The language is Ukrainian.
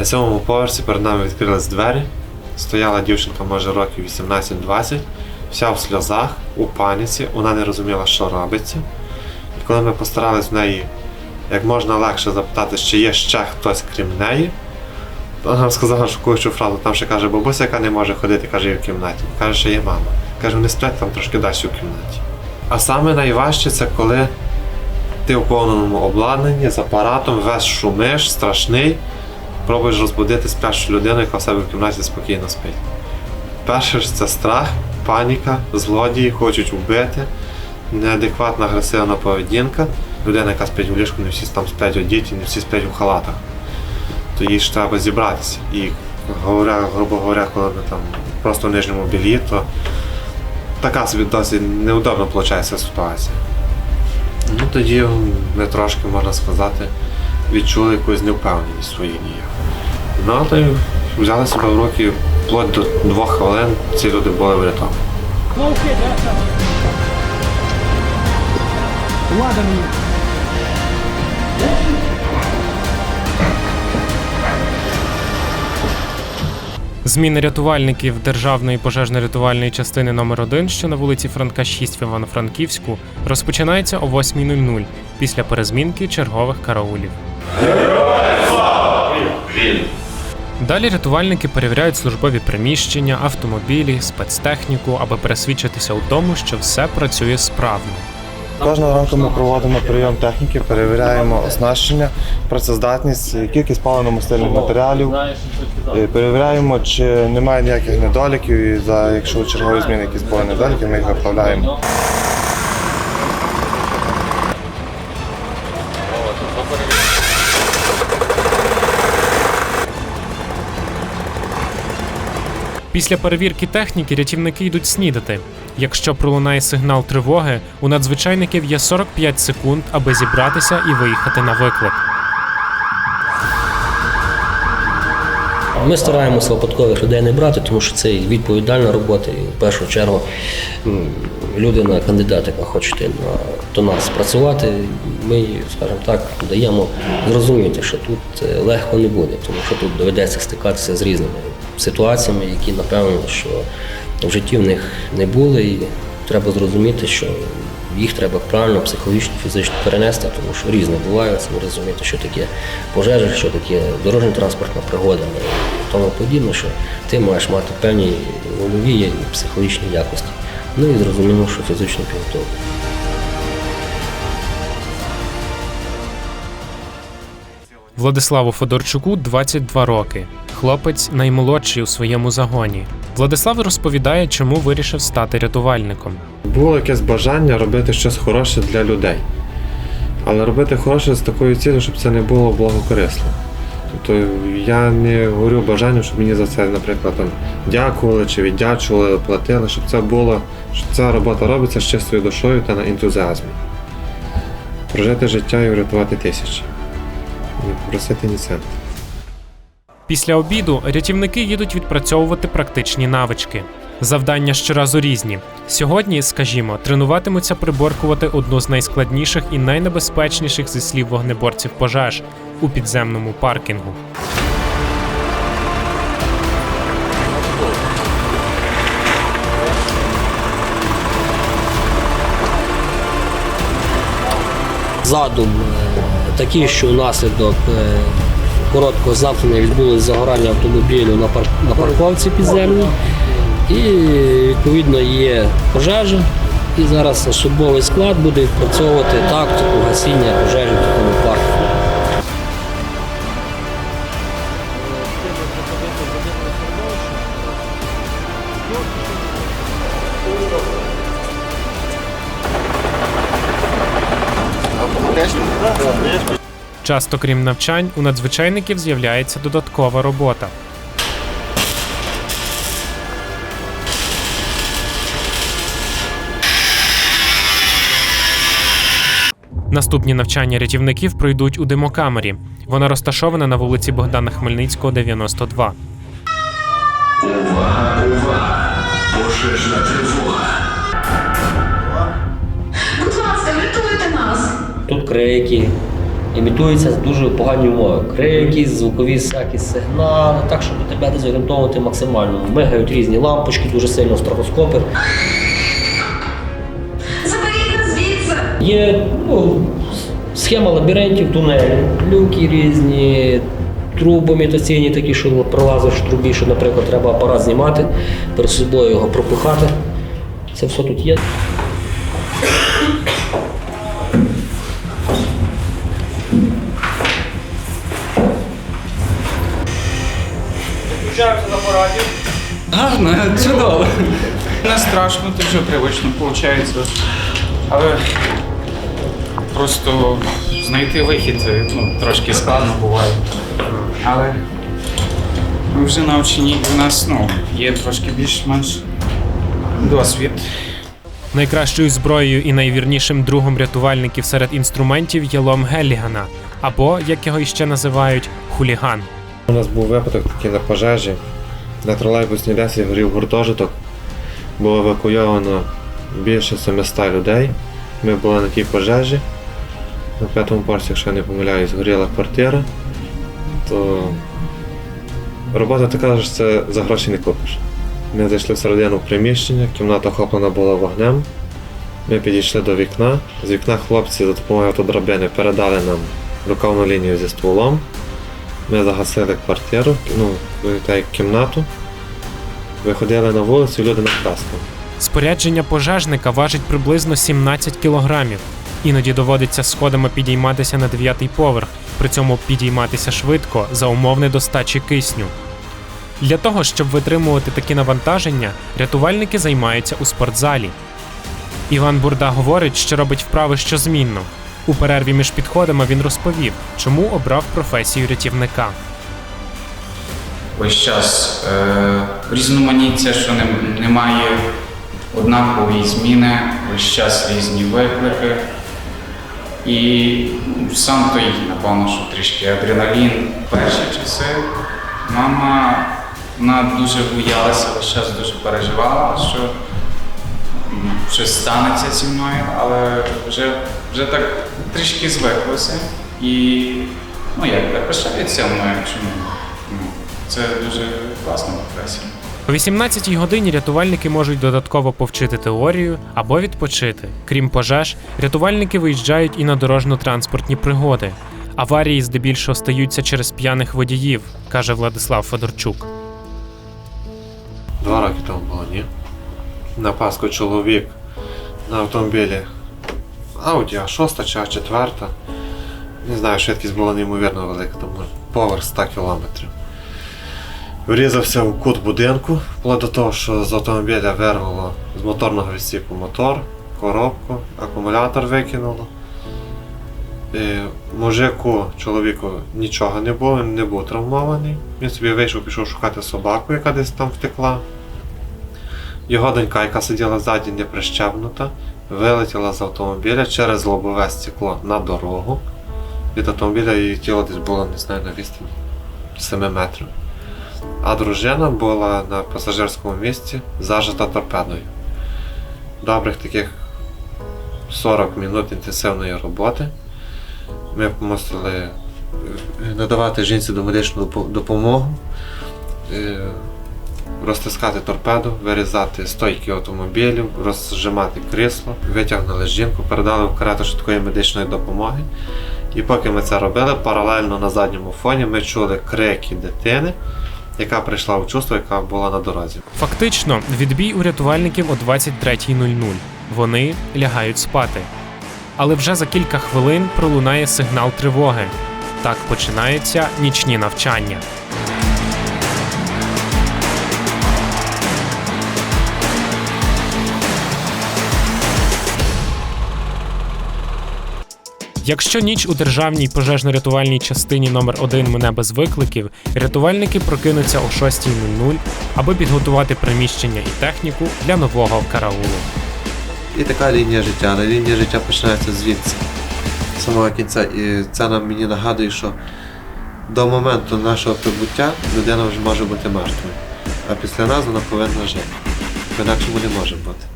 На сьомому поверсі перед нами відкрились двері. Стояла дівчинка, може, років 18-20, вся в сльозах, у паніці, вона не розуміла, що робиться. І коли ми постарались в неї як можна легше запитати, чи є ще хтось крім неї, то вона нам сказала шокуючу фразу. Там ще каже, бабуся, яка не може ходити, каже, є в кімнаті. Каже, що є мама. Каже, вони сплять там трошки далі в кімнаті. А саме найважче це коли ти в повному обладнанні з апаратом, весь шумиш, страшний, пробуєш розбудити сплячу людину, яка в себе в кімнаті спокійно спить. Перше ж це страх, паніка, злодії хочуть вбити, неадекватна агресивна поведінка. Людина, яка спить в ліжку, не всі там сплять одіті, не всі сплять у халатах. То їй ж треба зібратися. І говоря, грубо говоря, коли ми там просто в нижньому білі, то така собі досить неудобна виходить ситуація. Ну тоді ми трошки, можна сказати, відчули якусь невпевненість в своїх діях. Й взяли себе в руки вплоть до двох хвилин, ці люди були врятовані. Зміни рятувальників Державної пожежно-рятувальної частини номер 1 що на вулиці Франка 6 в Івано-Франківську, розпочинається о 8.00 після перезмінки чергових караулів. Далі рятувальники перевіряють службові приміщення, автомобілі, спецтехніку, аби пересвідчитися у тому, що все працює справно. Кожного ранку ми проводимо прийом техніки, перевіряємо оснащення, працездатність, кількість паливно-мастильних матеріалів. Е, Перевіряємо, чи немає ніяких недоліків, і за якщо у черговій зміни якісь були недоліки, ми їх виправляємо. Після перевірки техніки рятівники йдуть снідати. Якщо пролунає сигнал тривоги, у надзвичайників є 45 секунд, аби зібратися і виїхати на виклик. Ми стараємося випадкових людей не брати, тому що це відповідальна робота, і в першу чергу людина, кандидат, яка хоче до нас працювати, ми скажімо так, даємо зрозуміти, що тут е, легко не буде, тому що тут доведеться стикатися з різними ситуаціями, які, напевно, що в житті в них не були, і треба зрозуміти, що їх треба правильно, психологічно, фізично перенести, тому що різне буває, це розуміти, що таке пожежа, що таке дорожня транспортна пригода і тому подібне, що ти маєш мати певні вольові і психологічні якості. Ну і зрозуміло, що фізичну підготовку. Владиславу Федорчуку 22 роки. Хлопець наймолодший у своєму загоні. Владислав розповідає, чому вирішив стати рятувальником. Було якесь бажання робити щось хороше для людей. Але робити хороше з такою цілею, щоб це не було благокорисно. Тобто я не говорю бажанням, щоб мені за це, наприклад, там, дякували чи віддячували, платили, щоб це було, що ця робота робиться з чистою душою та на ентузіазмі. Прожити життя і врятувати тисячі. Не попросити. Після обіду рятівники їдуть відпрацьовувати практичні навички. Завдання щоразу різні. Сьогодні, скажімо, тренуватимуться приборкувати одну з найскладніших і найнебезпечніших зі слів вогнеборців пожеж у підземному паркінгу. Задум такий, що внаслідок е, короткого замкнення відбулося загорання автомобілю на парковці підземній. І відповідно є пожежа. І зараз особовий склад буде відпрацьовувати тактику гасіння пожежі в такому парку. Часто, крім навчань, у надзвичайників з'являється додаткова робота. Наступні навчання рятівників пройдуть у димокамері. Вона розташована на вулиці Богдана Хмельницького, 92. Будь ласка, врятуйте нас. Тут крики, імітуються дуже погані умови. Крики, звукові всякі сигнали, так, щоб тебе дезорієнтовувати максимально. Мигають різні лампочки, дуже сильно стробоскопи. Заберіть нас звідси! Є ну, схема лабіринтів, тунелі, люки різні, труби імітаційні такі, що пролазиш в трубі, що, наприклад, треба апарат знімати, перед собою його пропихати. Це все тут є. Гарно, чудово. Не страшно, дуже привично виходить. Але просто знайти вихід ну, трошки складно буває. Але ми вже навчені, у нас ну, є трошки більш-менш досвід. Найкращою зброєю і найвірнішим другом рятувальників серед інструментів є лом Геллігана, або, як його іще називають, хуліган. У нас був випадок такий на пожежі. На тролейбусній лесі горів гуртожиток. Було евакуйовано більше 700 людей. Ми були на тій пожежі. На п'ятому поверсі, якщо я не помиляюсь, згоріла квартира. То робота така, що це за гроші не купиш. Ми зайшли всередину приміщення, кімната охоплена була вогнем. Ми підійшли до вікна. З вікна хлопці за допомогою автодрабини передали нам рукавну лінію зі стволом. Ми загасили квартиру, ну, та як кімнату. Виходили на вулицю, люди на краску. Спорядження пожежника важить приблизно 17 кілограмів. Іноді доводиться сходами підійматися на дев'ятий поверх, при цьому підійматися швидко за умов недостачі кисню. Для того, щоб витримувати такі навантаження, рятувальники займаються у спортзалі. Іван Бурда говорить, що робить вправи щозмінно. У перерві між підходами він розповів, чому обрав професію рятівника. Весь час е, різноманіття, що не, немає однакової зміни, весь час різні виклики. І сам той, напевно, що трішки адреналін. Перші часи мама вона дуже боялася, весь час дуже переживала, що щось станеться зі мною, але вже, вже так трішки звиклося. І ну як так пишається мною, чому? Це дуже класна професія. О 18-й годині рятувальники можуть додатково повчити теорію або відпочити. Крім пожеж, рятувальники виїжджають і на дорожньо-транспортні пригоди. Аварії здебільшого стаються через п'яних водіїв, каже Владислав Федорчук. Два роки тому було, ні? На Пасху чоловік на автомобілі Audi А6 чи А4. Не знаю, швидкість була неймовірно велика, тому поверх 100 км. Врізався в кут будинку, вплоть до того, що з автомобіля вирвало з моторного відсіку мотор, коробку, акумулятор викинуло. І мужику, чоловіку нічого не було, він не був травмований. Він собі вийшов, пішов шукати собаку, яка десь там втекла. Його донька, яка сиділа ззаді, не прищепнута, вилетіла з автомобіля через лобове стекло на дорогу. Від автомобіля її тіло десь було, не знаю, на відстані 7 метрів. А дружина була на пасажирському місці зажита торпедою. Добрих таких 40 минут інтенсивної роботи. Ми мусили е, надавати жінці домедичну допо- допомогу, е, розтискати торпеду, вирізати стойки автомобілів, розжимати крісло, витягнули жінку, передали в карету швидкої медичної допомоги. І поки ми це робили, паралельно на задньому фоні ми чули крики дитини, яка прийшла в чувство, яка була на дорозі. Фактично, відбій у рятувальників о 23.00. Вони лягають спати. Але вже за кілька хвилин пролунає сигнал тривоги. Так починаються нічні навчання. Якщо ніч у державній пожежно-рятувальній частині номер 1 мине без викликів, рятувальники прокинуться о 6.00, аби підготувати приміщення і техніку для нового караулу. І така лінія життя, але лінія життя починається звідси, з самого кінця. І це нам мені нагадує, що до моменту нашого прибуття людина вже може бути мертвою. А після нас вона повинна жити. Інакше не може бути.